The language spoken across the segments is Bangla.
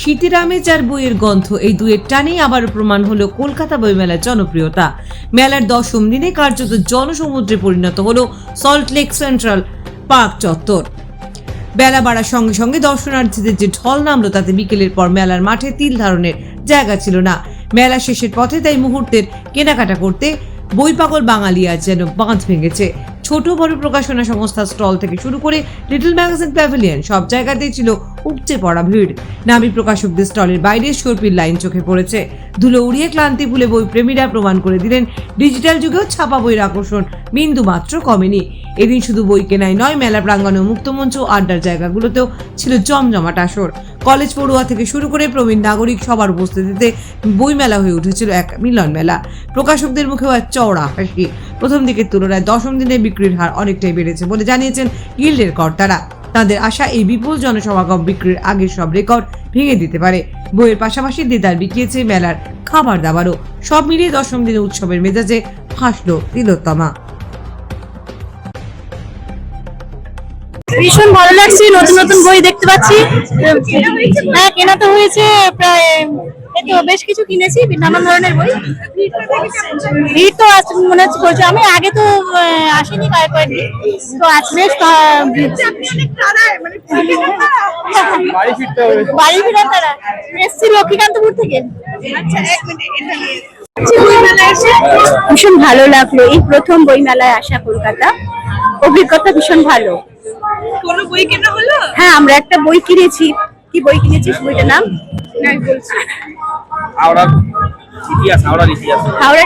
শীতের আমেজ আর বইয়ের গন্ধ, এই দুয়ের টানেই আবার প্রমাণ হলো কলকাতা বইমেলার জনপ্রিয়তা। মেলার দশম দিনে কার্যত জনসমুদ্রে পরিণত হলো সল্ট লেক সেন্ট্রাল পার্ক চত্বর। বেলা বাড়ার সঙ্গে সঙ্গে দর্শনার্থীদের যে ঢল নামলো, তাতে বিকেলের পর মেলার মাঠে তিল ধারণের জায়গা ছিল না। মেলা শেষের পথে তাই মুহূর্তের কেনাকাটা করতে বই পাগল বাঙালি আজ যেন বাঁধ ভেঙেছে। ছোট বড় প্রকাশনা সংস্থা স্টল থেকে শুরু করে লিটল ম্যাগাজিন প্যাভিলিয়ন সব জায়গাতেই ছিল উপচে পড়া ভিড়। নামী প্রকাশকদের স্টলের বাইরে সর্পির লাইন চোখে পড়েছে। ধুলো উড়িয়ে ক্লান্তি ভুলে বই প্রেমীরা প্রমাণ করে দিলেন, ডিজিটাল যুগেও ছাপা বইয়ের আকর্ষণ বিন্দু মাত্র কমেনি। এদিন শুধু বই কেনাই নয়, মেলা প্রাঙ্গণে মুক্তমঞ্চ আড্ডার জায়গাগুলোতেও ছিল জমজমাট আসর। কলেজ পড়ুয়া থেকে শুরু করে প্রবীণ নাগরিক সবার উপস্থিতিতে বই মেলা হয়ে উঠেছিল এক মিলন মেলা। প্রকাশকদের মুখেও এক চওড়া হাসি। প্রথম দিকের তুলনায় দশম দিনে বিক্রির হার অনেকটাই বেড়েছে বলে জানিয়েছেন গিল্ডের কর্তারা। তাদের আশা এই বিপুল জনসমাগম বিক্রির আগের সব রেকর্ড ভেঙে দিতে পারে। বইয়ের পাশাপাশি দেদার বিকিয়েছে মেলার খাবার দাবারও। সব মিলিয়ে দশম দিনে উৎসবের মেজাজে ফাঁসলো তিলোত্তমা। ভীষণ ভালো লাগছে নতুন নতুন বই দেখতে পাচ্ছি। হ্যাঁ কেনা তো হয়েছে প্রায় তো বেশ কিছু কিনেছি নানান ধরনের বই। ভিড় তো আজ মনে হচ্ছে করছে আমি আগে তো আসিনি কয়েক কয়েকদিন। তো আজ বেশ আহ, বাড়ি ফিরতে ফিরে তারা এসছি লক্ষ্মীকান্তপুর থেকে। ভীষণ ভালো লাগল এই প্রথম বইমেলায় আসা কলকাতা। অভিজ্ঞতা ভীষণ ভালো। কোনো বই কেনা হলো? হ্যাঁ আমরা একটা বই কিনেছি। কি বই কিনেছিস বইটার নাম? হাওড়ার ইতিহাস হাওড়ার ইতিহাস হাওড়া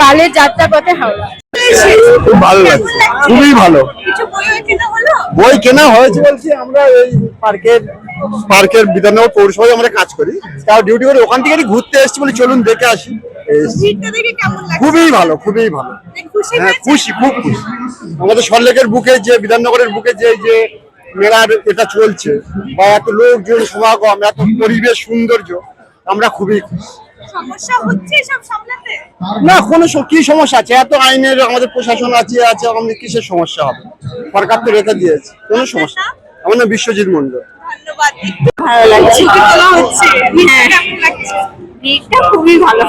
কালের যাত্রা পথে হাওড়া। খুব ভালো লাগছে খুবই ভালো। বই কেনা হলো? বই কেনা হয়েছে। বলছি আমরা এই পার্কের পার্কের বিধাননগর পৌরসভায় আমরা কাজ করি। তাও ডিউটি করে ওখান থেকে ঘুরতে এসেছি বলে চলুন দেখে আসি। এসছি। ভিড়টা দেখে কেমন লাগছে? খুবই ভালো খুবই ভালো। হ্যাঁ খুশি খুব খুশি। আমাদের সল্লেকের বুকে যে বিধাননগরের বুকে যে যে মেলার এটা চলছে বা এত লোকজন সমাগম এত পরিবেশ সৌন্দর্য আমরা খুবই খুশি। সমস্যা হচ্ছে সব সামলাতে? না কোনো কি সমস্যা আছে? এত আইনের আমাদের প্রশাসন আছে আছে আমাদের কিসের সমস্যা হবে? সরকার তো রেখে দিয়েছে কোনো সমস্যা। আমার নাম বিশ্বজিৎ মন্ডল ভালো লাগছে। ভিড়টা খুবই ভালো।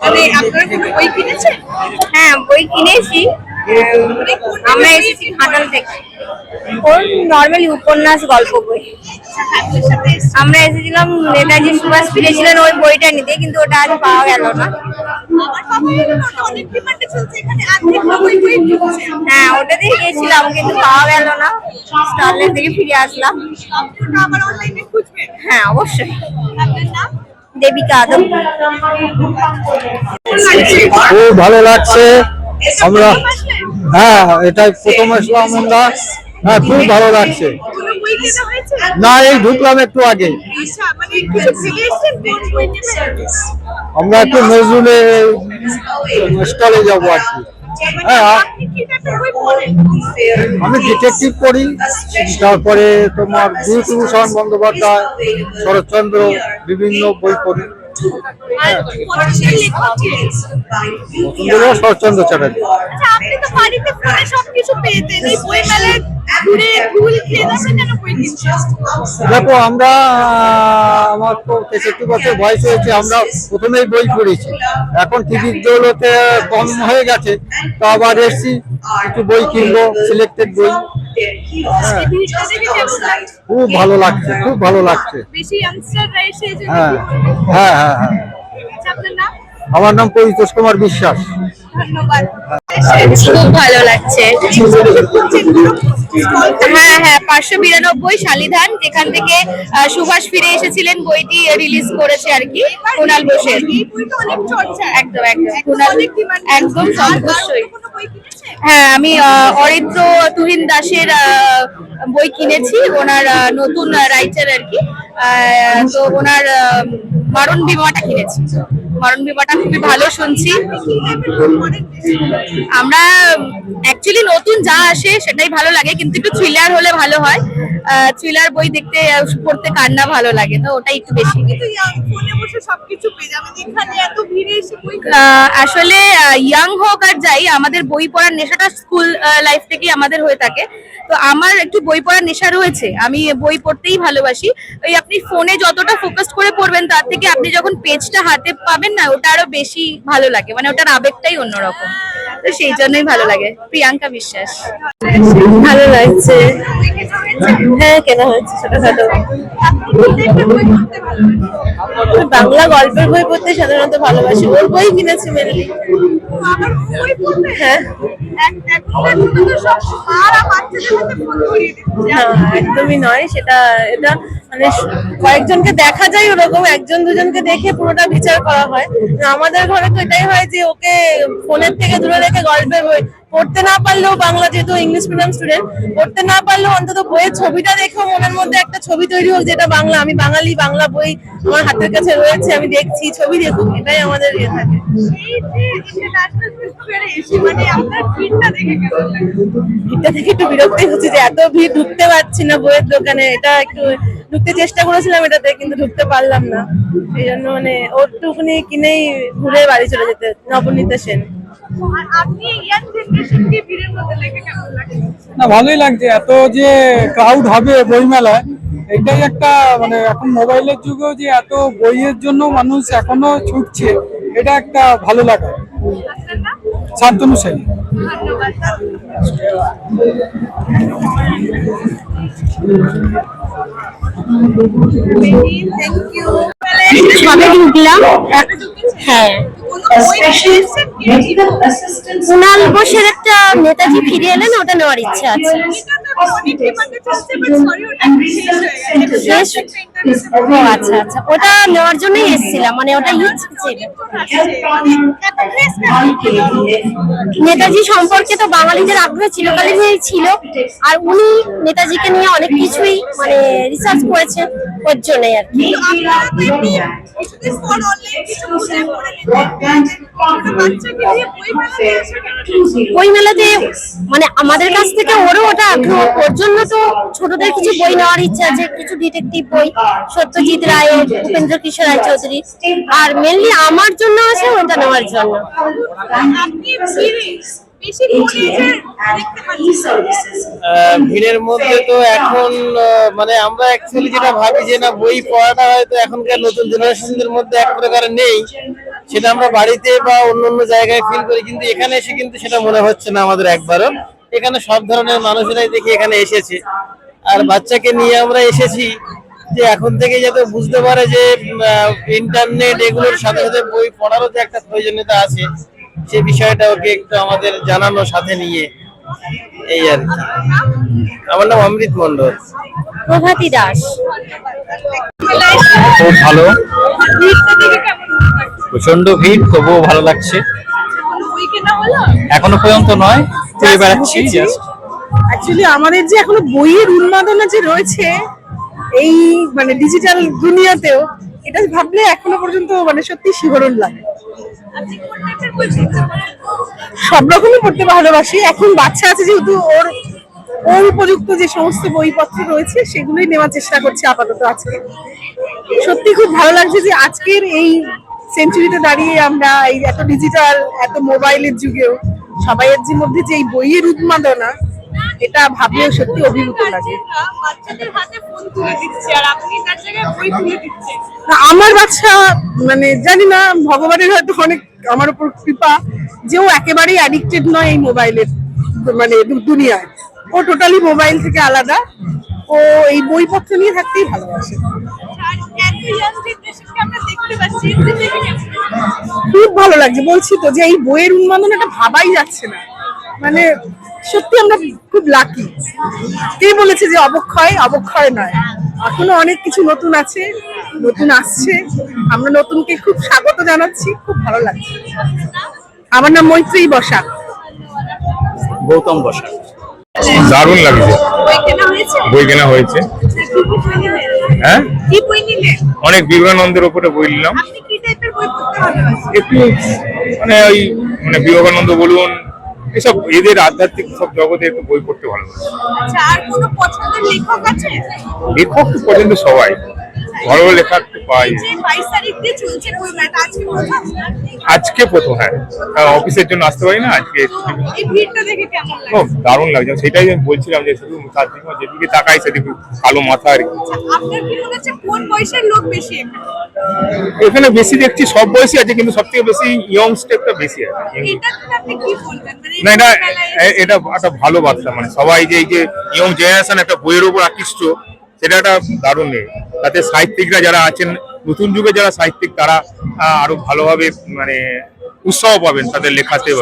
মানে আপনারা কোনো বই কিনেছেন? হ্যাঁ বই কিনেছি। কোন আমরা এসেছি ঘাটাল থেকে। ওর নর্মালি উপন্যাস গল্প বই। এসেছি। আমরা এসেছিলাম নেতাজি সুভাষ ফিরেছিলেন ওই বইটা নিতে কিন্তু ওটা আজ পাওয়া গেল না। হ্যাঁ ওটা দিয়ে গেছিলাম কিন্তু পাওয়া গেল না। স্টলের থেকে ফিরে আসলাম। হ্যাঁ অবশ্যই। দেবিকা আদম। খুব ভালো লাগছে। আমরা হ্যাঁ এটাই প্রথম আসলাম আমরা। হ্যাঁ খুব ভালো লাগছে। না এই ঢুকলাম একটু আগে। আচ্ছা মানে আমরা একটু নজরুলের স্টলে যাব আর কি। হ্যাঁ আমি ডিটেকটিভ পড়ি। তারপরে তোমার বিভূতিভূষণ বন্দ্যোপাধ্যায় শরৎচন্দ্র বিভিন্ন বই পড়ি। শরৎচন্দ্র চ্যাটার্জি। আচ্ছা আপনি তো বাড়িতে ফোনে সবকিছু পেতেন এই বই মেলায় দেখো আমরা আমার তো তেষট্টি বছর বয়স হয়েছে আমরা প্রথমেই বই পড়েছি। এখন টিভির দৌলতে কম হয়ে গেছে তো আবার এসছি একটু বই কিনবো সিলেক্টেড বই। হ্যাঁ। লাগছে? খুব ভালো লাগছে খুব ভালো লাগছে। হ্যাঁ। হ্যাঁ হ্যাঁ হ্যাঁ। আচ্ছা, আপনার নাম? আমার নাম পরিতোষ কুমার বিশ্বাস। খুব ভালো লাগছে। হ্যাঁ হ্যাঁ পাঁচশো বিরানব্বই শালিধান যেখান থেকে আহ, সুভাষ ফিরে এসেছিলেন বইটি রিলিজ করেছে আর কি কুণাল বসে এই বইটা একদম একদম একদম অবশ্যই? হ্যাঁ আমি অরিন্দ্র তুহিন দাসের বই কিনেছি, ওনার নতুন রাইটার আর কি। তো ওনার মরণ বিমাটা কিনেছি। মরণ বিমাটা খুবই ভালো শুনছি? আমরা অ্যাকচুয়ালি নতুন যা আসে সেটাই ভালো লাগে কিন্তু একটু থ্রিলার হলে ভালো হয়। থ্রিলার বই দেখতে পড়তে কার না ভালো লাগে তো ওটাই একটু বেশি। আসলে ইয়াং হোক আর যাই আমাদের বই পড়ার নেশাটা স্কুল লাইফ থেকেই আমাদের হয়ে থাকে। তো আমার একটু বই পড়ার নেশা রয়েছে আমি বই পড়তেই ভালোবাসি। ওই আপনি ফোনে যতটা ফোকাস করে পড়বেন তার থেকে আপনি যখন পেজটা হাতে পাবেন না, ওটা আরও বেশি ভালো লাগে মানে ওটার আবেগটাই অন্যরকম। তো সেই জন্যই ভালো লাগে। প্রিয়াঙ্কা বিশ্বাস। ভালো লাগছে। হ্যাঁ কেনা হয়েছে ছোটখাটো। বাংলা গল্পের বই পড়তে সাধারণত ভালোবাসি। ওর বই কিনেছি মেনলি। হ্যাঁ। একদমই নয় সেটা এটা মানে কয়েকজনকে দেখা যায় ওরকম একজন দুজনকে দেখে পুরোটা বিচার করা হয়। আমাদের ঘরে তো এটাই হয় যে ওকে ফোনের থেকে দূরে রেখে গল্পের বই পড়তে না পারলেও বাংলা যেহেতু ইংলিশ মিডিয়াম স্টুডেন্ট পড়তে না পারলেও অন্তত বইয়ের ছবিটা দেখেও মনের মধ্যে একটা ছবি তৈরি হোক যেটা বাংলা। আমি বাঙালি, বাংলা বই আমার হাতের কাছে রয়েছে, আমি দেখছি, ছবি দেখুক, এটাই আমাদের ইয়ে থাকে। একটু হচ্ছে যে এত ভিড় ঢুকতে পারছি না বইয়ের দোকানে, এটা একটু ঢুকতে চেষ্টা করেছিলাম এটাতে, কিন্তু ঢুকতে পারলাম না। এই জন্য মানে কিনেই ঘুরে বাড়ি চলে যেতে নবনীতা সেন। না ভালোই লাগছে। এত যে ক্রাউড হবে বইমেলায় এটাই একটা মানে এখন মোবাইলের যুগেও যে এত বইয়ের জন্য মানুষ এখনও ছুটছে এটা একটা ভালো লাগা। শান্তনু সেন ঢুকলাম হ্যাঁ। কুণাল বোসের একটা নেতাজি ফিরে এলেন ওটা নেওয়ার ইচ্ছা আছে। শেষ ও আচ্ছা আচ্ছা। ওটা নেওয়ার জন্যই এসেছিলাম মানে ওটা ইচ্ছে নেতাজি সম্পর্কে তো বাঙালিদের আগ্রহ চিরকালীনই ছিল আর উনি নেতাজিকে নিয়ে অনেক কিছুই মানে রিসার্চ করেছেন ওর জন্যই আর কি। বই মেলাতে মানে আমাদের কাছ থেকে ওরও ওটা আগ্রহ। ওর জন্য তো ছোটদের কিছু বই নেওয়ার ইচ্ছা আছে। কিছু ডিটেকটিভ বই, সত্যজিৎ রায়ের উপেন্দ্র কিশোর রায় চৌধুরী। আর মেনলি আমার জন্য আছে ওটা নেওয়ার জন্য। ভিড়ের মধ্যে তো এখন মানে আমরা অ্যাকচুয়ালি যেটা ভাবি যে না, বই পড়াটা হয়তো এখনকার নতুন জেনারেশনদের মধ্যে এক প্রকার নেই। সেটা আমরা বাড়িতে বা অন্য অন্য জায়গায় ফিল করি কিন্তু এখানে এসে কিন্তু সেটা মনে হচ্ছে না আমাদের একবারও। এখানে সব ধরনের মানুষেরাই দেখি এখানে এসেছে। আর বাচ্চাকে নিয়ে আমরা এসেছি যে এখন থেকে যাতে বুঝতে পারে যে ইন্টারনেট এগুলোর সাথে সাথে বই পড়ারও যে একটা প্রয়োজনীয়তা আছে সে বিষয়টা ওকে একটু আমাদের জানানো সাথে নিয়ে এই আর কি। আমার নাম অমৃত মন্ডল প্রভাতী দাস। খুব ভালো। প্রচণ্ড ভিড় তবুও ভালো লাগছে। এখনও পর্যন্ত নয় ঘুরে বেড়াচ্ছি। অ্যাকচুয়ালি আমাদের যে এখনও বইয়ের উন্মাদনা যে রয়েছে এই মানে ডিজিটাল দুনিয়াতেও এটা ভাবলে এখনও পর্যন্ত মানে সত্যি শিহরণ লাগে। সব রকমই পড়তে ভালোবাসি। এখন বাচ্চা আছে যেহেতু ওর ওর উপযুক্ত যে সমস্ত বইপত্র রয়েছে সেগুলোই নেওয়ার চেষ্টা করছি আপাতত আজকে। সত্যি খুব ভালো লাগছে যে আজকের এই সেঞ্চুরিতে দাঁড়িয়ে আমরা এই এত ডিজিটাল এত মোবাইলের যুগেও সবাইয়ের যে মধ্যে যে এই বইয়ের উন্মাদনা এটা ভাবলেও সত্যি অভিভূত লাগে। আমার বাচ্চা মানে জানি না ভগবানের হয়তো অনেক আমার উপর কৃপা যে ও একেবারেই অ্যাডিক্টেড নয় এই মোবাইলের মানে দুনিয়ায়। ও টোটালি মোবাইল থেকে আলাদা। ও এই বইপত্র নিয়ে থাকতেই ভালোবাসে। খুব ভালো লাগছে বলছি তো যে এই বইয়ের উন্মাদনাটা ভাবাই যাচ্ছে না। মানে সত্যি আমরা খুব লাকি কে বলেছে যে অবক্ষয় অবক্ষয় নয়। এখনও অনেক কিছু নতুন আছে নতুন আসছে। আমরা নতুনকে খুব স্বাগত জানাচ্ছি খুব ভালো লাগছে। আমার নাম মৈত্রী বসা গৌতম বসাক। দারুণ লাগছে। বই কেনা হয়েছে? হ্যাঁ? অনেক বিবেকানন্দের উপরে বই নিলাম। একটু মানে ওই মানে বিবেকানন্দ বলুন এসব এদের আধ্যাত্মিক সব জগতে একটু বই পড়তে ভালোবাসি। আচ্ছা লেখক লেখক পছন্দ সবাই। ভালো লেখা একটু আজকে প্রথম? হ্যাঁ। অফিসের জন্য আসতে পারি না আজকে ও দারুণ লাগছে। সেটাই আমি বলছিলাম যে শুধু চারদিকে যেদিকে তাকাই সেদিকে কালো মাথা আর কি। এখানে? বেশি দেখছি সব বয়সী আছে কিন্তু সব থেকে বেশি ইয়ং স্টেপটা বেশি আছে মানে না এটা এটা একটা ভালো বার্তা মানে সবাই যে এই যে ইয়ং জেনারেশন একটা বইয়ের উপর আকৃষ্ট সেটা একটা দারুণ নেই। তাতে সাহিত্যিকরা যারা আছেন নতুন যুগে যারা সাহিত্যিক তারা আরও ভালোভাবে মানে উৎসাহ পাবেন তাদের লেখাতে কি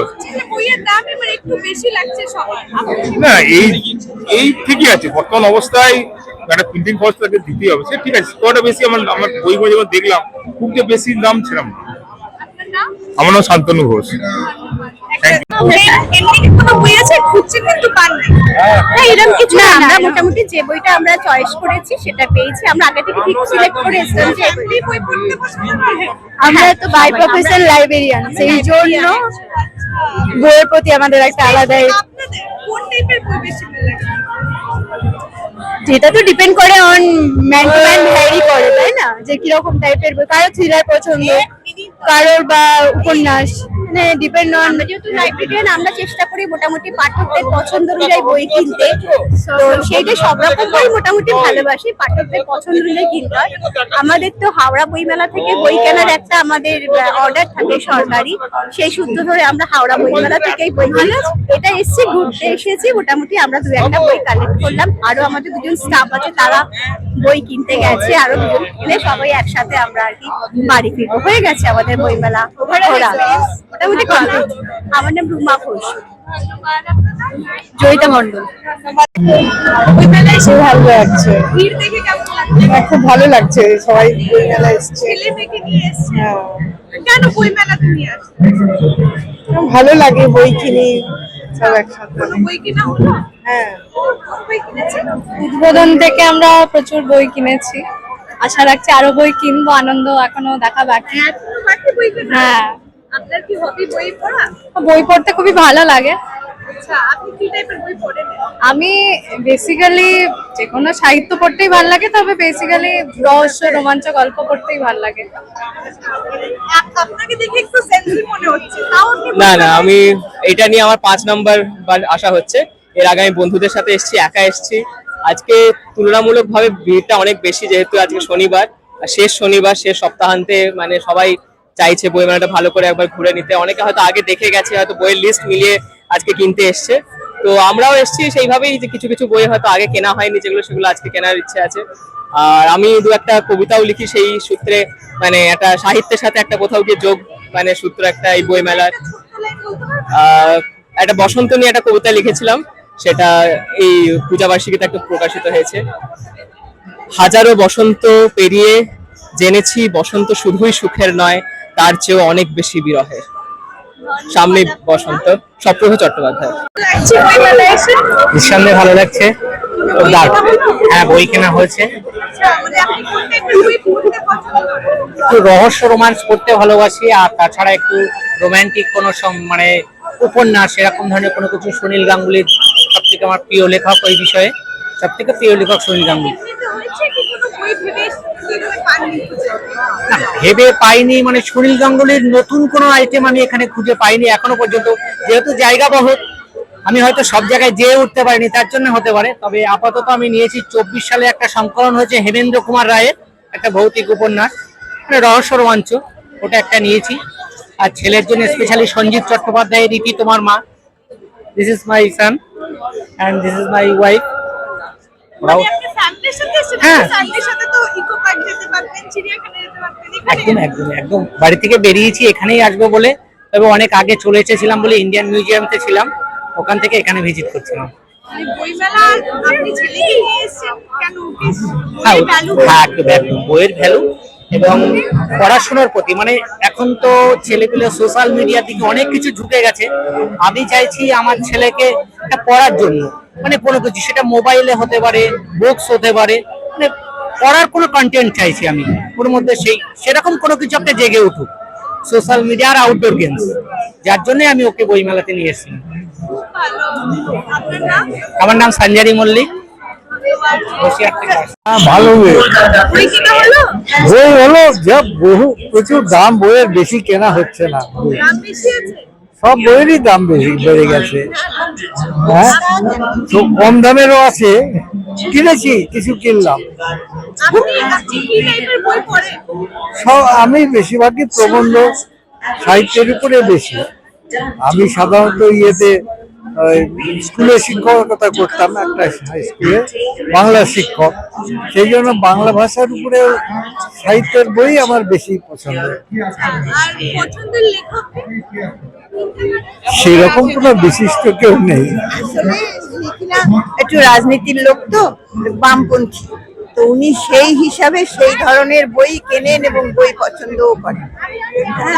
না এই এই ঠিকই আছে। বর্তমান অবস্থায় একটা প্রিন্টিং খরচ তাকে দিতেই হবে। সে ঠিক আছে কটা বেশি? আমার আমার বইগুলো যখন দেখলাম খুব যে বেশি দাম ছিলাম না। আমার নাম শান্তনু ঘোষ। আমরা মোটামুটি যে বইটা আমরা চয়েস করেছি সেটা পেয়েছি। আমরা আগে থেকে ঠিক সিলেক্ট করে আমরা তো বাই প্রফেশন লাইব্রেরিয়ান সেই জন্য আচ্ছা। বইয়ের প্রতি আমাদের একটা আলাদাই আপনাদের কোন টাইপের বই বেশি ভালো লাগে? যেটা তো ডিপেন্ড করে on man to man vary করে তাই না? যে কীরকম টাইপের বই কারও থ্রিলার পছন্দ কারোর বা উপন্যাস। মানে ডিপেন্ড অন যেহেতু লাইব্রেরিয়ান আমরা চেষ্টা করি মোটামুটি পাঠকদের পছন্দ অনুযায়ী বই কিনতে, তো সেইটা সব রকম বই মোটামুটি ভালোবাসি, পাঠকদের পছন্দ অনুযায়ী কিনতে হয়। আমাদের তো হাওড়া বইমেলা থেকে বই কেনার একটা আমাদের অর্ডার থাকে সরকারি, সেই সূত্র ধরে আমরা হাওড়া বইমেলা থেকেই বই কিনি। এটা এসেছি, ঘুরতে এসেছি, মোটামুটি আমরা দু একটা বই কালেক্ট করলাম। আরও আমাদের দুজন স্টাফ আছে, তারা বই কিনতে গেছে, আরও দুজন কিনে সবাই একসাথে আমরা আর কি বাড়ি ফিরবো। হয়ে গেছে আমাদের বইমেলা ঘোরা। মোটামুটি। আমার নাম রুমা ঘোষ। জয়িতা মন্ডল বই এসে ভালো লাগছে। ভিড় দেখে কেমন লাগছে? আমার খুব ভালো লাগছে। সবাই বই মেলা এসছে। ছেলে মেয়েকে নিয়ে এসছে? হ্যাঁ। কেন বই মেলাতে নিয়ে ভালো লাগে বই কিনি সব একসাথে। বই কিনা হলো? হ্যাঁ। উদ্বোধন থেকে আমরা প্রচুর বই কিনেছি। আশা রাখছি আরও বই কিনবো আনন্দ এখনও দেখা বাকি। হ্যাঁ। আপনার কি হবি বই পড়া? বই পড়তে খুবই ভালো লাগে। আচ্ছা আপনি কি টাইপের বই পড়েন? আমি বেসিক্যালি যে কোনো সাহিত্য পড়তেই ভালো লাগে তবে বেসিক্যালি রহস্য রোমাঞ্চ গল্প পড়তেই ভালো লাগে। আপ- আপনাকে দেখে একটু সেন্সি মনে হচ্ছে। তাও আপনি বই না না আমি এটা নিয়ে আমার পাঁচ নাম্বার বার আসা হচ্ছে। এর আগে আমি বন্ধুদের সাথে এসেছি একা এসেছি। আজকে তুলনামূলকভাবে ভিড়টা অনেক বেশি যেহেতু আজকে শনিবার। আর শেষ শনিবার শেষ সপ্তাহান্তে মানে সবাই চাইছে বই মেলাটা ভালো করে একবার ঘুরে নিতে। অনেকে হয়তো আগে দেখে গেছে, হয়তো বইয়ের লিস্ট মিলিয়ে আজকে কিনতে এসছে। তো আমরাও এসেছি সেইভাবেই যে কিছু কিছু বই হয়তো আগে কেনা হয়নি, যেগুলো সেগুলো আজকে কেনার ইচ্ছে আছে। আর আমি দু একটা কবিতাও লিখি সেই সূত্রে মানে একটা সাহিত্যের সাথে একটা কোথাও গিয়ে যোগ মানে সূত্র একটা এই বই মেলার একটা বসন্ত নিয়ে একটা কবিতা লিখেছিলাম, সেটা এই পূজা পূজাবার্ষিকীতে একটা প্রকাশিত হয়েছে। হাজারো বসন্ত পেরিয়ে জেনেছি বসন্ত শুধুই সুখের নয়, তার চেয়েও অনেক বেশি বিরহের সামনে বসন্ত সপ্রভ চট্টোপাধ্যায়। নিঃসন্দেহে ভালো লাগছে। হ্যাঁ বই কেনা হয়েছে। একটু রহস্য রোমান্স পড়তে ভালোবাসি, আর তাছাড়া একটু রোমান্টিক কোনো মানে উপন্যাস, এরকম ধরনের কোনো কিছু সুনীল গাঙ্গুলির সব আমার প্রিয় লেখক ওই বিষয়ে। সব থেকে প্রিয় লেখক সুনীল গাঙ্গুলি এমনিতে হয়েছে কি কোনো বই ভেবে সেভাবে পাননি খুঁজে? না, ভেবে পাইনি মানে সুনীল গাঙ্গুলির নতুন কোনো আইটেম আমি এখানে খুঁজে পাইনি এখনও পর্যন্ত। যেহেতু জায়গা বহুত আমি হয়তো সব জায়গায় যেয়ে উঠতে পারিনি, তার জন্য হতে পারে। তবে আপাতত আমি নিয়েছি, চব্বিশ সালে একটা সংকলন হয়েছে হেমেন্দ্র কুমার রায়ের, একটা ভৌতিক উপন্যাস মানে রহস্য রোমাঞ্চ, ওটা একটা নিয়েছি। আর ছেলের জন্য স্পেশালি সঞ্জীব চট্টোপাধ্যায়ের রীতি তোমার মা। This is my son and this is my wife ওরাও ফ্যামিলির সাথে এসেছেন হ্যাঁ। ফ্যামিলির সাথে তো ইকো পার্ক যেতে পারতেন চিড়িয়াখানা যেতে পারতেন এখানে? একদম একদম একদম। বাড়ি থেকে বেরিয়েছি এখানেই আসব বলে। তবে অনেক আগে চলে এসেছিলাম বলে ইন্ডিয়ান মিউজিয়ামতে ছিলাম। ওখান থেকে এখানে ভিজিট করছিলাম। এই বইমেলা আপনি ছেলেকে নিয়ে এসেছেন কেন? হ্যাঁ ভ্যালু হ্যাঁ একদম একদম। বইয়ের ভ্যালু এবং পড়াশোনার প্রতি মানে এখন তো ছেলেগুলো সোশ্যাল মিডিয়ার দিকে অনেক কিছু ঝুঁকে গেছে। আমি চাইছি আমার ছেলেকে একটা পড়ার জন্য। মানে কোনো কিছু সেটা মোবাইলে হতে পারে বুকস হতে পারে মানে পড়ার কোনো কন্টেন্ট চাইছি আমি। ওর মধ্যে সেই সেরকম কোনো কিছু একটা জেগে উঠুক। সোশ্যাল মিডিয়া আর আউটডোর গেমস যার জন্য আমি ওকে বইমেলাতে নিয়ে এসেছি। ভালো আপনার নাম আমার নাম সঞ্জারি মল্লিক। ভালো বই হলো, যা বহু, প্রচুর দাম, বইয়ের বেশি কেনা হচ্ছে না। সব বইয়েরই দাম বেশি, বেড়ে গেছে। হ্যাঁ? তো কম দামেরও আছে। কিনেছি, কিছু কিনলাম। সব, আমি বেশিরভাগই প্রবন্ধ সাহিত্যের উপরে বেশি। আমি সাধারণত ইয়েতে স্কুলে শিক্ষকতা করতাম একটা হাই স্কুলে বাংলা শিক্ষক। সেই জন্য বাংলা ভাষার উপরে সাহিত্যের বই আমার বেশি পছন্দ। আর পছন্দের লেখক সেরকম কোনো বিশিষ্ট কেউ নেই। একটু রাজনীতির লোক তো বামপন্থী। তো উনি সেই হিসাবে সেই ধরনের বই কেনেন এবং বই পছন্দও করেন।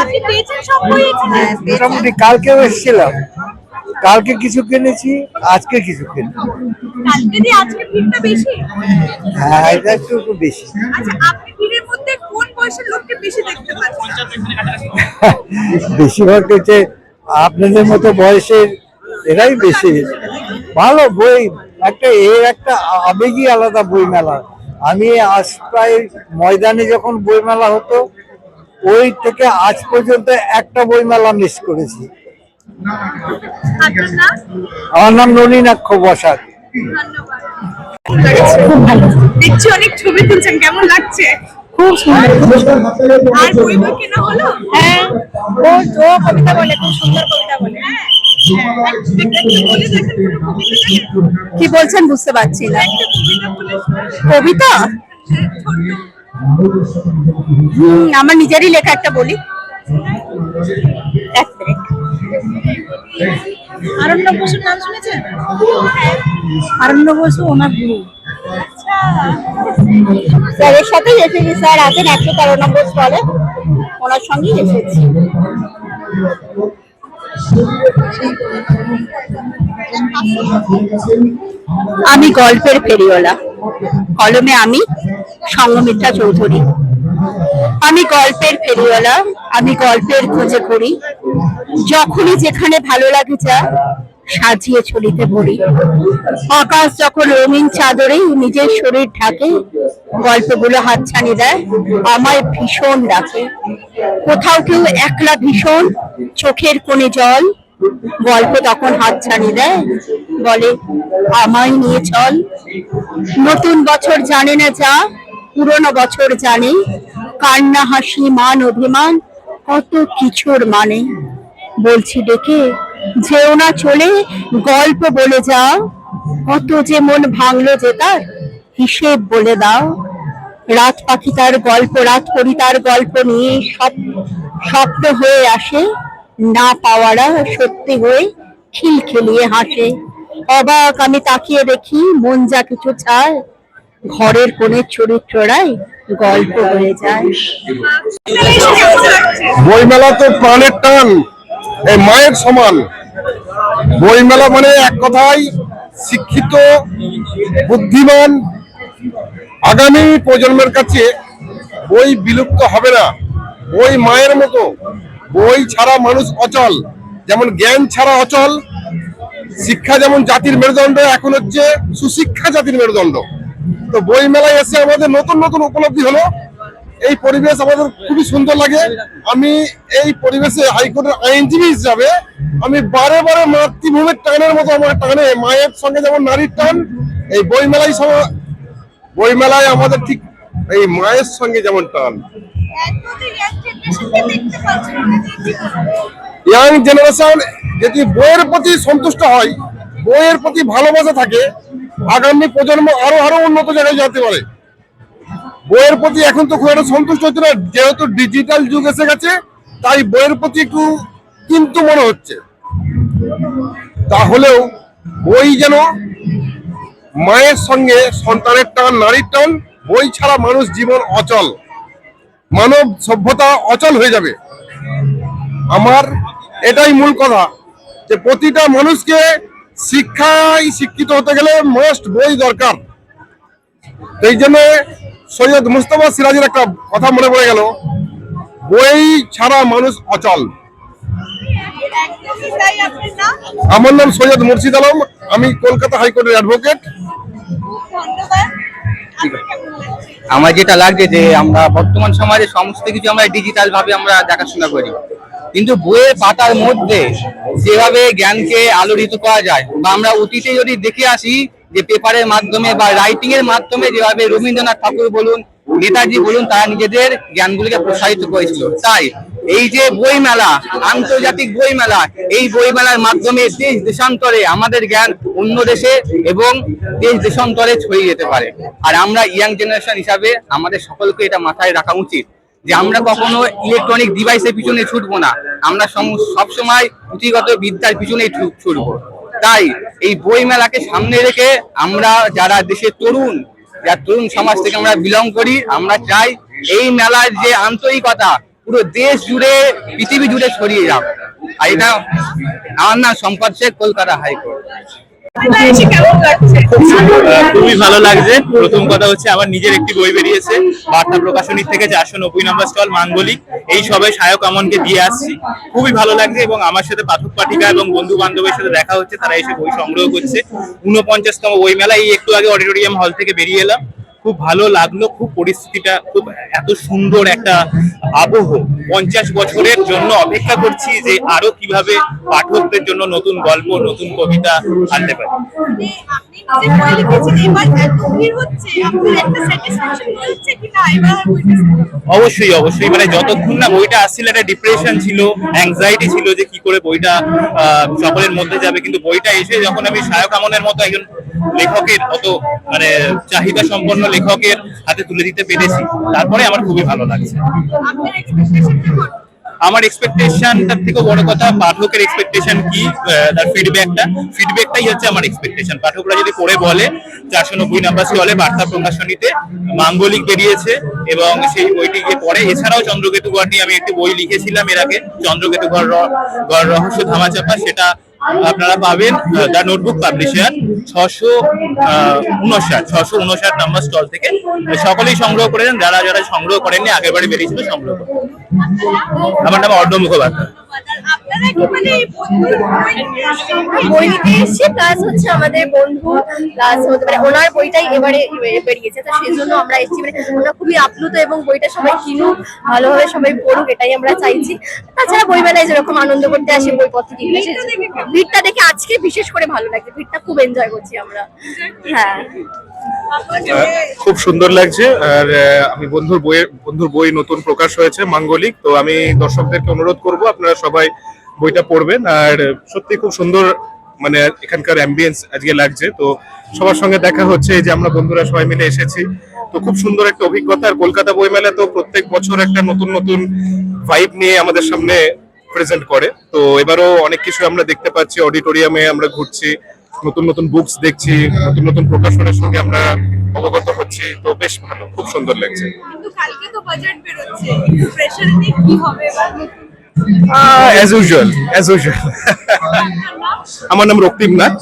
আপনি পেয়েছেন সব বই? এখানে হ্যাঁ, মোটামুটি কালকেও এসেছিলাম। কালকে কিছু কিনেছি আজকে কিছু কিনেছি। কালকে দিয়ে আজকে ভিড়টা বেশি? হ্যাঁ এটা একটু একটু বেশি। আচ্ছা আপনি ভিড়ের মধ্যে কোন বয়সের লোককে বেশি দেখতে পাচ্ছেন? বেশিরভাগ হচ্ছে আপনাদের মতো বয়সের এরাই বেশি। ভালো বই একটা এর একটা আবেগই আলাদা বই মেলা আমি আজ প্রায় ময়দানে যখন বই মেলা হতো ওই থেকে আজ পর্যন্ত একটা বই মেলা মিস করেছি। আমার নাম নলিনাক্ষ বসাক খুব ভালো দেখছি অনেক ছবি তুলছেন কেমন লাগছে খুব সুন্দর আর বই বই কেনা হলো হ্যাঁ ও ও কবিতা বলে খুব সুন্দর কবিতা বলে হ্যাঁ একটা একটু বলে দেখেন কোনো কবিতা কি বলছেন বুঝতে পারছি না কবিতা আমার নিজেরই লেখা একটা বলি এক মিনিট আরণ্য বসুর নাম শুনেছেন? আরণ্য বসু, ওনার গুরু। স্যারের সাথেই এসেছি স্যার, আছেন একশো তেরো নম্বর স্টলে। ওনার সঙ্গেই এসেছি। আমি গল্পের ফেরিওয়ালা। কলমে আমি সঙ্গমিত্রা চৌধুরী। আমি গল্পের ফেরিওয়ালা, আমি গল্পের খোঁজে করি। যখনই যেখানে ভালো লাগে যা, সাজিয়ে চলিতে পড়ি আকাশ যখন রঙিন চাদরে নিজের শরীর ঢাকে, গল্পগুলো হাতছানি দেয়, আমায় ভীষণ ডাকে। কোথাও কেউ একলা ভীষণ, চোখের কোণে জল, গল্প তখন হাতছানি দেয়, বলে, আমায় নিয়ে চল। নতুন বছর জানে না যা, পুরনো বছর জানে, কান্না হাসি, মান অভিমান, কত কিছুর মানে। বলছি ডেকে, যেও না চলে, গল্প বলে যাও। কত যে মন ভাঙলো যে তার, হিসেব বলে দাও। রাত পাখি তার গল্প, রাত করি তার গল্প নিয়ে সব স্বপ্ন হয়ে আসে। না পাওয়ারা সত্যি হয়ে খিলখিলিয়ে হাসে। অবাক আমি তাকিয়ে দেখি, মন যা কিছু চায় ঘরের কোণের চরিত্ররাই গল্প হয়ে যায়। বইমেলা তো প্রাণের টান। এই মায়ের সমান। বইমেলা মানে এক কথায় শিক্ষিত, বুদ্ধিমান, আগামী প্রজন্মের কাছে বই বিলুপ্ত হবে না। বই মায়ের মতো। বই ছাড়া মানুষ অচল। যেমন জ্ঞান ছাড়া অচল, শিক্ষা যেমন জাতির মেরুদণ্ড, এখন হচ্ছে সুশিক্ষা জাতির মেরুদণ্ড। তো বই মেলায় এসে আমাদের নতুন নতুন উপলব্ধি হলো। এই পরিবেশ আমাদের খুবই সুন্দর লাগে। আমি এই পরিবেশে হাইকোর্টের আইনজীবী হিসাবে আমি বারে বারে মাতৃভূমির টানের মতো আমার টানে। মায়ের সঙ্গে যেমন নারীর টান, এই বই মেলায় সম- বই মেলায় আমাদের ঠিক এই মায়ের সঙ্গে যেমন টান। ইয়াং জেনারেশন যদি বইয়ের প্রতি সন্তুষ্ট হয়, বইয়ের প্রতি ভালোবাসা থাকে, আগামী প্রজন্ম আরও আরও উন্নত জায়গায় যেতে পারে। বইয়ের প্রতি এখন তো খুব একটা সন্তুষ্ট হচ্ছে না। যেহেতু ডিজিটাল যুগ এসে গেছে, তাই বইয়ের প্রতি একটু কিন্তু মনে হচ্ছে। তাহলেও বই যেন মায়ের সঙ্গে সন্তানের টান, নারীর টান, বই ছাড়া মানুষ জীবন অচল। মানব সভ্যতা অচল হয়ে যাবে। আমার এটাই মূল কথা যে প্রতিটা মানুষকে শিক্ষায় শিক্ষিত হতে গেলে মাস্ট বই দরকার। এই জন্য সৈয়দ মুস্তফা সিরাজের একটা কথা মনে পড়ে গেল, বই ছাড়া মানুষ অচল। আমার নাম সৈয়দ মুর্শিদ আলম, আমি কলকাতা হাইকোর্টের অ্যাডভোকেট। আমার যেটা লাগছে যে আমরা বর্তমান সমাজে সমস্ত কিছু আমরা ডিজিটাল ভাবে আমরা দেখাশোনা করি। কিন্তু বইয়ের পাতার মধ্যে যেভাবে জ্ঞানকে আলোড়িত করা যায়, বা আমরা অতীতে যদি দেখে আসি যে পেপারের মাধ্যমে বা রাইটিং এর মাধ্যমে যেভাবে রবীন্দ্রনাথ ঠাকুর বলুন, নেতাজি বলুন, তারা নিজেদের জ্ঞানগুলিকে প্রসারিত করেছিল। তাই এই যে বই মেলা আন্তর্জাতিক বই মেলা এই বই মেলার মাধ্যমে দেশ দেশান্তরে আমাদের জ্ঞান অন্য দেশে এবং দেশ দেশান্তরে ছড়িয়ে যেতে পারে। আর আমরা ইয়াং জেনারেশন হিসাবে আমাদের সকলকে এটা মাথায় রাখা উচিত যে আমরা কখনো ইলেকট্রনিক ডিভাইসের পিছনে ছুটবো না। আমরা সম- সবসময় পুঁথিগত বিদ্যার পিছনেই ছুটবো। তাই এই বই মেলাকে সামনে রেখে আমরা যারা দেশের তরুণ, যার তরুণ সমাজ থেকে আমরা বিলং করি, আমরা চাই এই মেলার যে আন্তরিকতা, পুরো দেশ জুড়ে, পৃথিবী জুড়ে ছড়িয়ে যাক। আর এটা আমার নাম সম্পদ কলকাতা হাইকোর্ট। খুবই ভালো লাগছে। প্রথম কথা হচ্ছে, আমার নিজের একটি বই বেরিয়েছে, বার্তা প্রকাশনীর থেকে চারশো নব্বই নম্বর স্টল, মাঙ্গলিক। এই সবাই সায়ক আমনকে দিয়ে আসছি। খুবই ভালো লাগছে এবং আমার সাথে পাঠক পাঠিকা এবং বন্ধু বান্ধবের সাথে দেখা হচ্ছে, তারা এসে বই সংগ্রহ করছে। উনপঞ্চাশতম বই মেলা এই একটু আগে অডিটোরিয়াম হল থেকে বেরিয়ে এলাম। খুব ভালো লাগল খুব পরিস্থিতিটা খুব এত সুন্দর একটা আবহ। পঞ্চাশ বছরের জন্য অপেক্ষা করছি যে আরও কীভাবে পাঠকদের জন্য নতুন গল্প নতুন কবিতা আনতে পারি। মানে অবশ্যই অবশ্যই। মানে যতক্ষণ না বইটা আসছিল একটা ডিপ্রেশন ছিল অ্যাংজাইটি ছিল যে কি করে বইটা আহ, সকলের মধ্যে যাবে। কিন্তু বইটা এসে যখন আমি সায়ক আমনের মতো একজন লেখকের অত মানে চাহিদা সম্পন্ন লেখকের হাতে তুলে দিতে পেরেছি। তারপরে আমার খুবই ভালো লাগছে। আপনার এক্সপেকটেশন আমার এক্সপেকটেশনটার থেকে বড় কথা পাঠকের এক্সপেকটেশন কি তার ফিডব্যাকটা ফিডব্যাকটাই হচ্ছে আমার এক্সপেকটেশন পাঠকরা যদি পড়ে বলে চারশো নব্বই নাম্বার স্টলে বার্তা প্রকাশনীতে মাঙ্গলিক বেরিয়েছে এবং সেই বইটিকে পড়ে। এছাড়াও চন্দ্রকেতু গড় নিয়ে আমি একটি বই লিখেছিলাম এর আগে চন্দ্রকেতু গড় রহস্য ধামাচাপা। সেটা আপনারা পাবেন দ্য নোটবুক পাবলিশার ছশো উনষাট ছশো উনষাট নাম্বার স্টল থেকে। সকলেই সংগ্রহ করেছেন যারা যারা সংগ্রহ করেননি, আগের বারে বেরিয়েছিল, সংগ্রহ করেন। আমার নাম অর্ণ মুখোপাধ্যায়। আর আপনারা কি মানে বই নিতে এসেছি প্লাস হচ্ছে আমাদের বন্ধু প্লাস হতে পারে ওনার বইটাই এবারে বেরিয়েছে। তো সেই জন্য আমরা এসেছি। মানে আমরা খুবই আপ্লুত এবং বইটা সবাই কিনুক ভালোভাবে সবাই পড়ুক এটাই আমরা চাইছি। তাছাড়া বই মেলায় যেরকম আনন্দ করতে আসি বইপত্র কিনলে ভিড়টা দেখে আজকে বিশেষ করে ভালো লাগছে। ভিড়টা খুব এনজয় করছি আমরা। হ্যাঁ। খুব সুন্দর লাগছে, আর আমি বন্ধুর বইয়ের বন্ধুর বই নতুন প্রকাশ হয়েছে, মাঙ্গলিক, তো আমি দর্শকদেরকে অনুরোধ করব, আপনারা সবাই বইটা পড়বেন, আর সত্যি খুব সুন্দর মানে এখানকার অ্যাম্বিয়েন্স আজকে লাগছে, তো সবার সঙ্গে দেখা হচ্ছে যে আমরা বন্ধুরা সবাই মিলে এসেছি, তো খুব সুন্দর একটা অভিজ্ঞতা, আর কলকাতা বইমেলা তো প্রত্যেক বছর একটা নতুন নতুন ভাইব নিয়ে আমাদের সামনে প্রেজেন্ট করে, তো এবারও অনেক কিছু আমরা দেখতে পাচ্ছি অডিটোরিয়ামে আমরা ঘুরছি নতুন নতুন বুকস দেখছি নতুন নতুন প্রকাশনের সঙ্গে আমরা অবগত হচ্ছি তো বেশ ভালো খুব সুন্দর লাগছে। কিন্তু কালকে তো বাজেট বেরোচ্ছে প্রেশার কি হবে অ্যাজ ইউজুয়াল অ্যাজ ইউজুয়াল আমার নাম রক্তিম নাথ